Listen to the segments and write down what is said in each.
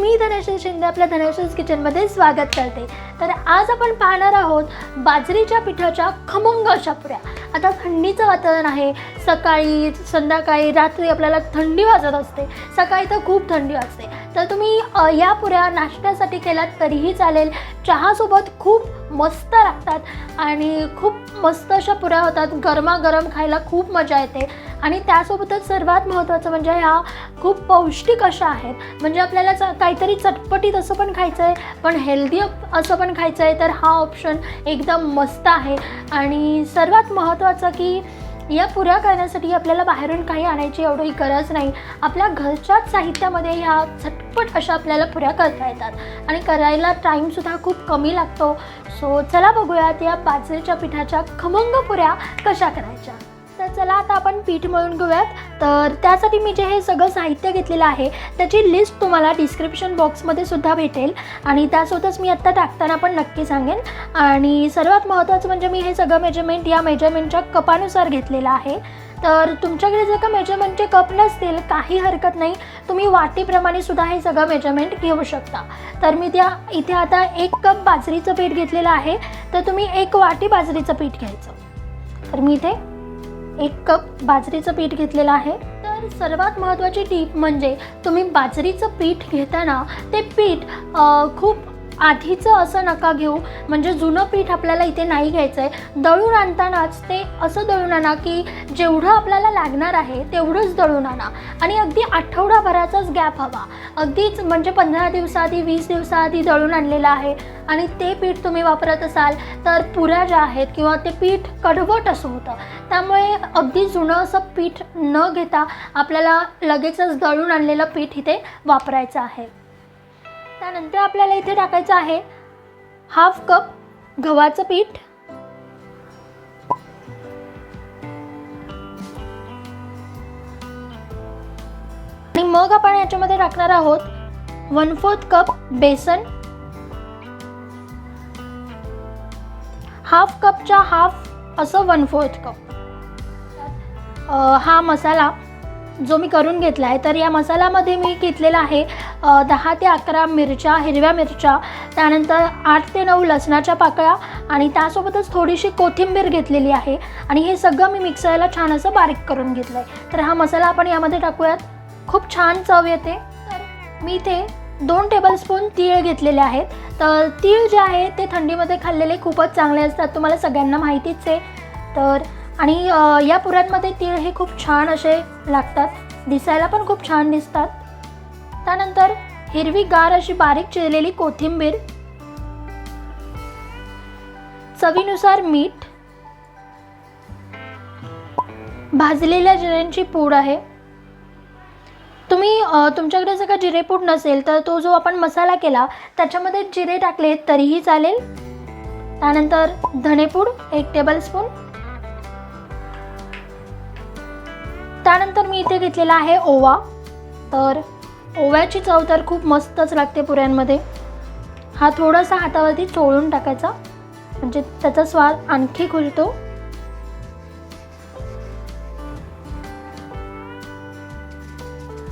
मी धनश्री शिंदे आपल्या धनश्रीज किचनमध्ये स्वागत करते. तर आज आपण पाहणार आहोत बाजरीच्या पिठाच्या खमंग अशा पुऱ्या. आता थंडीचं वातावरण आहे. सकाळी संध्याकाळी रात्री आपल्याला थंडी वाजत असते. सकाळी तर खूप थंडी वाजते. तर तुम्ही या पुऱ्या नाश्त्यासाठी केल्यात तरीही चालेल. चहासोबत खूप मस्त लागतात आणि खूप मस्त अशा पुऱ्या होतात. गरमागरम खायला खूप मजा येते. आणि त्यासोबतच सर्वात महत्त्वाचं म्हणजे ह्या खूप पौष्टिक अशा आहेत. म्हणजे आपल्याला च काहीतरी चटपटीत असं पण खायचं आहे पण हेल्दी असं पण खायचं आहे तर हा ऑप्शन एकदम मस्त आहे. आणि सर्वात महत्त्वाचं की या पुऱ्या करण्यासाठी आपल्याला बाहेरून काही आणायची एवढी गरज नाही. आपल्या घरच्याच साहित्यामध्ये ह्या झटपट अशा आपल्याला पुऱ्या करता येतात. आणि करायला टाईमसुद्धा खूप कमी लागतो. सो चला बघूयात या बाजरीच्या पिठाच्या खमंग पुऱ्या कशा करायच्या. तर चला आता आपण पीठ मळून घेऊयात. तर त्यासाठी मी जे हे सगळं साहित्य घेतलेलं आहे त्याची लिस्ट तुम्हाला डिस्क्रिप्शन बॉक्समध्ये सुद्धा भेटेल. आणि त्यासोबतच मी आत्ता टाकताना पण नक्की सांगेन. आणि सर्वात महत्त्वाचं म्हणजे मी हे सगळं मेजरमेंट या मेजरमेंटच्या कपानुसार घेतलेलं आहे. तर तुमच्याकडे जर का मेजरमेंटचे कप नसतील काही हरकत नाही तुम्ही वाटीप्रमाणे सुद्धा हे सगळं मेजरमेंट घेऊ शकता. तर मी त्या इथे आता एक कप बाजरीचं पीठ घेतलेलं आहे. तर तुम्ही एक वाटी बाजरीचं पीठ घ्यायचं. तर मी इथे एक कप बाजरीचं पीठ घेतलेलं आहे. तर सर्वात महत्त्वाची टीप म्हणजे तुम्ही बाजरीचं पीठ घेताना ते पीठ खूप आधीचं असं नका घेऊ. म्हणजे जुनं पीठ आपल्याला इथे नाही घ्यायचं आहे दळून आणतानाच ते असं दळून आणा की जेवढं आपल्याला लागणार आहे तेवढंच दळून आणा. आणि अगदी आठवडाभराचाच गॅप हवा. अगदीच म्हणजे पंधरा दिवसाआधी वीस दिवसाआधी दळून आणलेलं आहे. आणि ते पीठ तुम्ही वापरत असाल तर पुऱ्या ज्या आहेत किंवा ते पीठ कडवट असं होतं. त्यामुळे अगदी जुनं असं पीठ न घेता आपल्याला लगेचच दळून आणलेलं पीठ इथे वापरायचं आहे. त्यानंतर आपल्याला इथे टाकायचं आहे हाफ कप गव्हाचं पीठ. आणि मग आपण याच्यामध्ये टाकणार आहोत one fourth cup besan. Half कपच्या half असं वन फोर्थ कप हा मसाला जो मी करून घेतला आहे तर या मसाल्यामध्ये मी घेतलेला आहे दहा ते अकरा मिरच्या हिरव्या मिरच्या त्यानंतर आठ ते नऊ लसणाच्या पाकळ्या आणि त्यासोबतच थोडीशी कोथिंबीर घेतलेली आहे आणि हे सगळं मी मिक्सरला छान असं बारीक करून घेतलं आहे. तर हा मसाला आपण यामध्ये टाकूयात. खूप छान चव येते. तर मी इथे दोन टेबलस्पून तीळ घेतलेले आहेत. तर तीळ जे आहे ते थंडीमध्ये खाल्लेले खूपच चांगले असतात. तुम्हाला सगळ्यांना माहितीच आहे. तर आणि या पुऱ्यांमध्ये तीळ हे खूप छान असे लागतात. दिसायला पण खूप छान दिसतात. त्यानंतर हिरवी गार अशी बारीक चिरलेली कोथिंबीर चवीनुसार मीठ भाजलेल्या जिऱ्यांची पूड आहे. तुम्ही तुमच्याकडे जर का जिरेपूड नसेल तर तो जो आपण मसाला केला त्याच्यामध्ये जिरे टाकले तरीही चालेल. त्यानंतर धनेपूड एक टेबलस्पून त्यानंतर मी इथे घेतलेला आहे ओवा. तर ओव्याची चव तर खूप मस्तच लागते पुऱ्यांमध्ये. हा थोडासा हातावरती चोळून टाकायचा. म्हणजे त्याचा स्वाद आणखी खुलतो.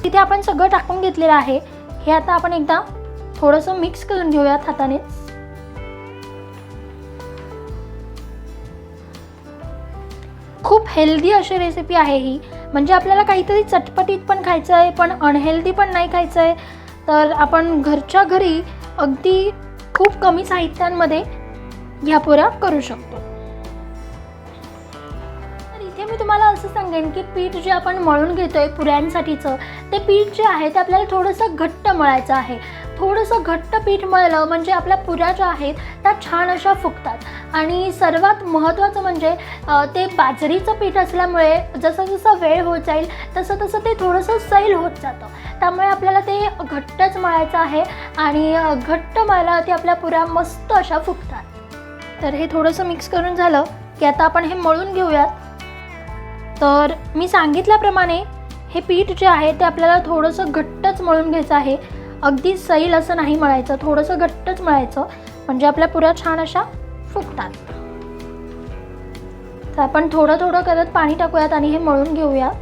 तिथे आपण सगळं टाकून घेतलेलं आहे. हे आता आपण एकदा थोडंसं मिक्स करून घेऊयात हाताने. खूप हेल्दी अशी रेसिपी आहे ही. म्हणजे आपल्याला काहीतरी चटपटीत पण खायचं आहे पण अनहेल्दी पण नाही खायचं आहे. तर आपण घरच्या घरी अगदी खूप कमी साहित्यांमध्ये ह्या पुऱ्या करू शकतो. सांगेन की पीठ जे आपण मळून घेतोय पुऱ्यांसाठीचं ते पीठ जे आहे ते आपल्याला थोडंसं घट्ट मळायचं आहे. थोडंसं घट्ट पीठ मळलं म्हणजे आपल्या पुऱ्या ज्या आहेत त्या छान अशा फुगतात. आणि सर्वात महत्त्वाचं म्हणजे ते बाजरीचं पीठ असल्यामुळे जसं जसं वेळ होत जाईल तसं तसं ते थोडंसं सैल होत जातं. त्यामुळे आपल्याला ते घट्टच मळायचं आहे आणि घट्ट मळला ते आपल्या पुऱ्या मस्त अशा फुगतात. तर हे थोडंसं मिक्स करून झालं की आता आपण हे मळून घेऊयात. तर मी सांगितल्याप्रमाणे हे पीठ जे आहे ते आपल्याला थोडंसं घट्टच मळून घ्यायचं आहे. अगदी सैल असं नाही मळायचं थोडंसं घट्टच मळायचं. म्हणजे आपल्या पुऱ्या छान अशा फुगतात. तर आपण थोडं थोडं करत पाणी टाकूयात आणि हे मळून घेऊयात.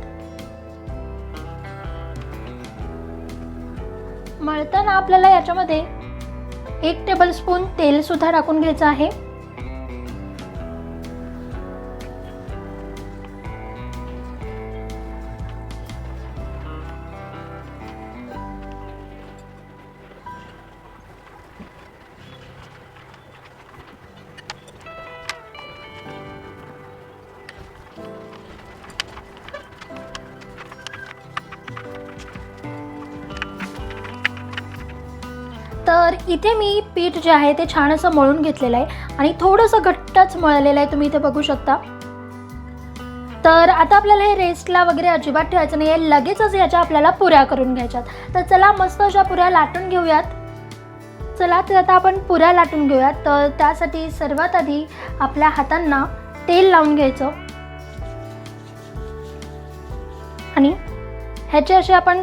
मळताना आपल्याला याच्यामध्ये एक टेबलस्पून तेलसुद्धा टाकून घ्यायचं आहे. तर इथे मी पीठ जे आहे ते छान असं मळून घेतलेलं आहे आणि थोडंसं घट्टच मळलेलं आहे तुम्ही इथे बघू शकता. तर आता आपल्याला हे रेस्टला वगैरे अजिबात ठेवायचं नाही आहे लगेचच ह्याच्या आपल्याला पुऱ्या करून घ्यायच्यात. तर चला मस्त अशा पुऱ्या लाटून घेऊयात. चला तर आता आपण पुऱ्या लाटून घेऊयात. तर त्यासाठी सर्वात आधी आपल्या हातांना तेल लावून घ्यायचं. आणि ह्याचे असे आपण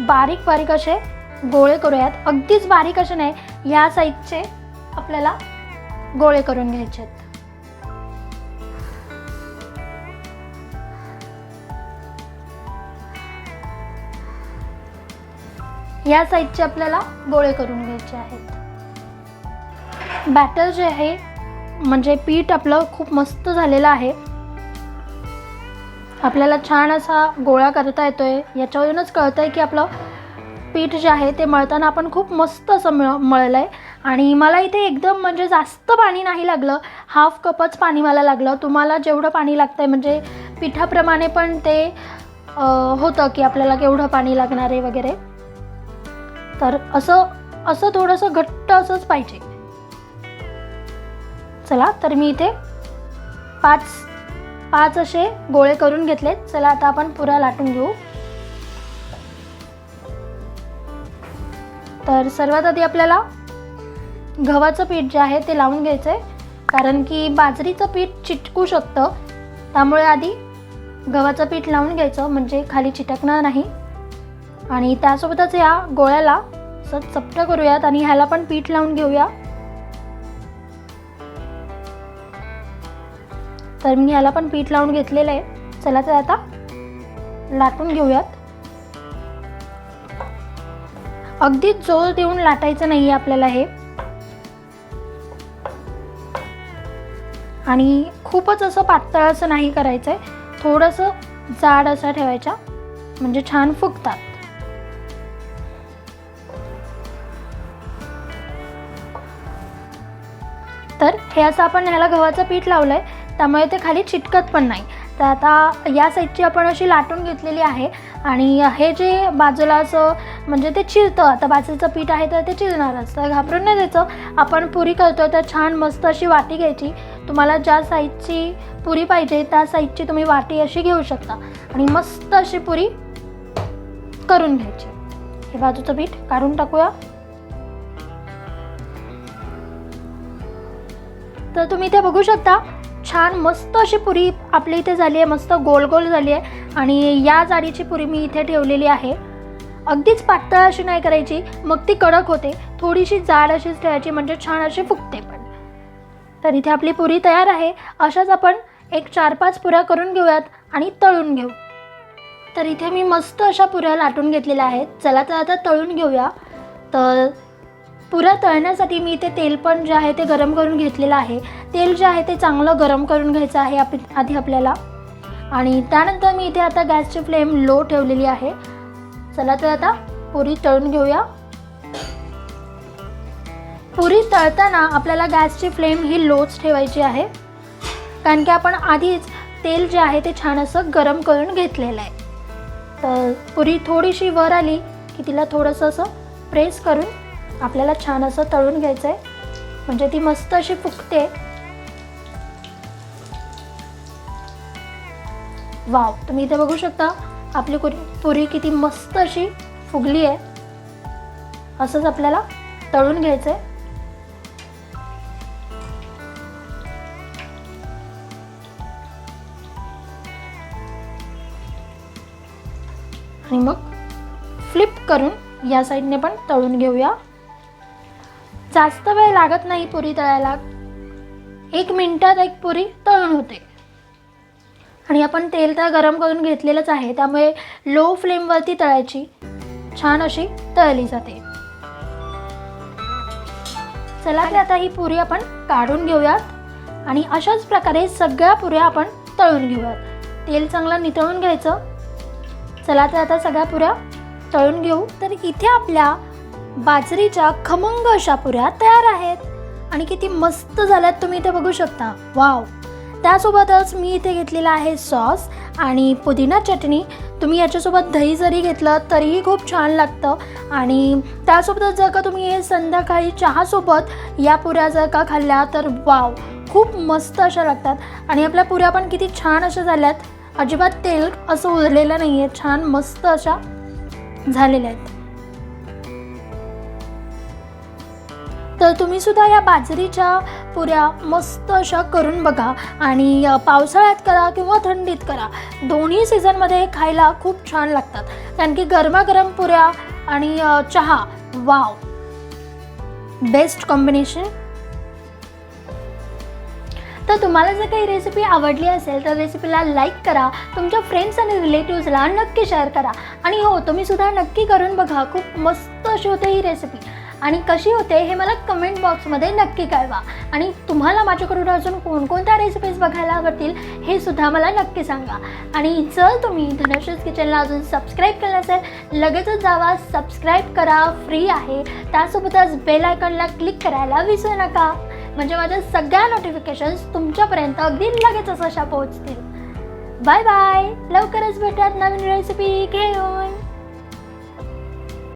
बारीक बारीक असे गोळे करूयात. अगदीच बारीक असे नाही या साईजचे आपल्याला गोळे करून घ्यायचे आहेत. या साईजचे आपल्याला गोळे करून घ्यायचे आहेत. बॅटर जे आहे म्हणजे पीठ आपलं खूप मस्त झालेलं आहे. आपल्याला छान असा गोळा करता येतोय. याच्यावरूनच कळतंय की आपलं पीठ जे आहे ते मळताना आपण खूप मस्त असं मिळ मळलं आहे आणि मला इथे एकदम म्हणजे जास्त पाणी नाही लागलं. हाफ कपच पाणी मला लागलं. तुम्हाला जेवढं पाणी लागतं आहे म्हणजे पिठाप्रमाणे पण ते होतं की आपल्याला केवढं पाणी लागणार आहे वगैरे. तर असं असं थोडंसं घट्ट असंच पाहिजे. चला तर मी इथे पाच पाच असे गोळे करून घेतलेत. चला आता आपण पुरा लाटून घेऊ. तर सर्वात आधी आपल्याला गव्हाचं पीठ जे आहे ते लावून घ्यायचं आहे कारण की बाजरीचं पीठ चिटकू शकतं. त्यामुळे आधी गव्हाचं पीठ लावून घ्यायचं म्हणजे खाली चिटकणार नाही. आणि त्यासोबतच या गोळ्याला असं चपटं करूयात आणि ह्याला पण पीठ लावून घेऊया. तर मी ह्याला पण पीठ लावून घेतलेलं आहे. चला तर आता लाटून घेऊयात. अगदी जोर देऊन लाटायचं नाही आहे आपल्याला हे. आणि खूपच असं पातळ असं नाही करायचं आहे थोडंसं जाड असं ठेवायचा म्हणजे छान फुगतात. तर हे असं आपण ह्याला गव्हाचं पीठ लावलं आहे त्यामुळे ते खाली चिटकत पण नाही. तर आता या साईडची आपण अशी लाटून घेतलेली आहे. आणि हे जे बाजूला असं म्हणजे ते चिरतं. आता बाजरीचं पीठ आहे तर ते चिरणारच तर घाबरून नाही द्यायचं आपण पुरी करतो तर छान मस्त अशी वाटी घ्यायची. तुम्हाला ज्या साईजची पुरी पाहिजे त्या साईजची तुम्ही वाटी अशी घेऊ शकता. आणि मस्त अशी पुरी करून घ्यायची. हे बाजूचं पीठ काढून टाकूया. तर तुम्ही इथे बघू शकता छान मस्त अशी पुरी आपल्या इथे झाली आहे. मस्त गोल गोल झाली आहे. आणि या जाडीची पुरी मी इथे ठेवलेली आहे. अगदीच पातळ अशी नाही करायची. मग ती कडक होते. थोडीशी जाड अशीच ठेवायची म्हणजे छान अशी फुगते पण. तर इथे आपली पुरी तयार आहे. अशाच आपण एक चार पाच पुऱ्या करून घेऊयात आणि तळून घेऊ. तर इथे मी मस्त अशा पुऱ्या लाटून घेतलेल्या आहेत. चला तर आता तळून घेऊया. तर पुऱ्या तळण्यासाठी मी इथे तेल पण जे आहे ते गरम करून घेतलेलं आहे. तेल जे आहे ते चांगलं गरम करून घ्यायचं आहे आप आधी आपल्याला. आणि त्यानंतर मी इथे आता गॅसची फ्लेम लो ठेवलेली आहे. चला तर आता पुरी तळून घेऊया. पुरी तळताना आपल्याला गॅसची फ्लेम ही लोच ठेवायची आहे. कारण की आपण आधीच तेल जे आहे ते छान असं गरम करून घेतलेलं आहे. तर पुरी थोडीशी वर आली की तिला थोडंसं असं प्रेस करून आपल्याला छान असं तळून घ्यायचं आहे म्हणजे ती मस्त अशी फुकते वाव तुम्ही इथे बघू शकता आपली पुरी पुरी किती मस्त अशी फुगली आहे. असंच आपल्याला तळून घ्यायचं आहे आणि मग फ्लिप करून या साईडने पण तळून घेऊया. जास्त वेळ लागत नाही पुरी तळायला. एक मिनिटात एक पुरी तळून होते. आणि आपण तेल तर गरम करून घेतलेलंच आहे त्यामुळे लो फ्लेमवरती तळायची छान अशी तळली जाते. चला तर आता ही पुरी आपण काढून घेऊयात आणि अशाच प्रकारे सगळ्या पुऱ्या आपण तळून घेऊयात. तेल चांगलं नितळून घ्यायचं. चला तर आता सगळ्या पुऱ्या तळून घेऊ. तर इथे आपल्या बाजरीच्या खमंग अशा पुऱ्या तयार आहेत. आणि किती मस्त झाल्यात तुम्ही इथे बघू शकता. वाव! त्यासोबतच मी इथे घेतलेला आहे सॉस आणि पुदिना चटणी. तुम्ही याच्यासोबत दही जरी घेतलं तरीही खूप छान लागतं. आणि त्यासोबतच जर का तुम्ही हे संध्याकाळी चहासोबत या पुऱ्या जर का खाल्ल्या तर वाव खूप मस्त अशा लागतात. आणि आपल्या पुऱ्या पण किती छान अशा झाल्यात. अजिबात तेल असं उरलेलं नाही आहे छान मस्त अशा झालेल्या आहेत. तर तुम्ही सुद्धा या बाजरीच्या पुऱ्या मस्त अशा करून बघा आणि पावसाळ्यात करा किंवा थंडीत करा. दोन्ही सीझनमध्ये खायला खूप छान लागतात. कारण की गरमागरम पुऱ्या आणि चहा वाव. बेस्ट कॉम्बिनेशन तर तुम्हाला जर काही रेसिपी आवडली असेल तर रेसिपीला लाईक करा तुमच्या फ्रेंड्स आणि रिलेटिव्सला नक्की शेअर करा. आणि हो तुम्ही सुद्धा नक्की करून बघा. खूप मस्त अशी होते ही रेसिपी आणि कशी होते हे मला कमेंट बॉक्समध्ये नक्की कळवा. आणि तुम्हाला माझ्याकडून अजून कोणकोणत्या रेसिपीज बघायला आवडतील हे सुद्धा मला नक्की सांगा. आणि जर तुम्ही धनश्रीज किचनला अजून सबस्क्राईब केलं असेल लगेचच जावा सबस्क्राईब करा फ्री आहे. त्यासोबतच बेल आयकॉनला क्लिक करायला विसरू नका. म्हणजे माझ्या सगळ्या नोटिफिकेशन्स तुमच्यापर्यंत अगदी लगेचच अशा पोहोचतील. बाय बाय लवकरच भेटूयात नवीन रेसिपी घेऊन.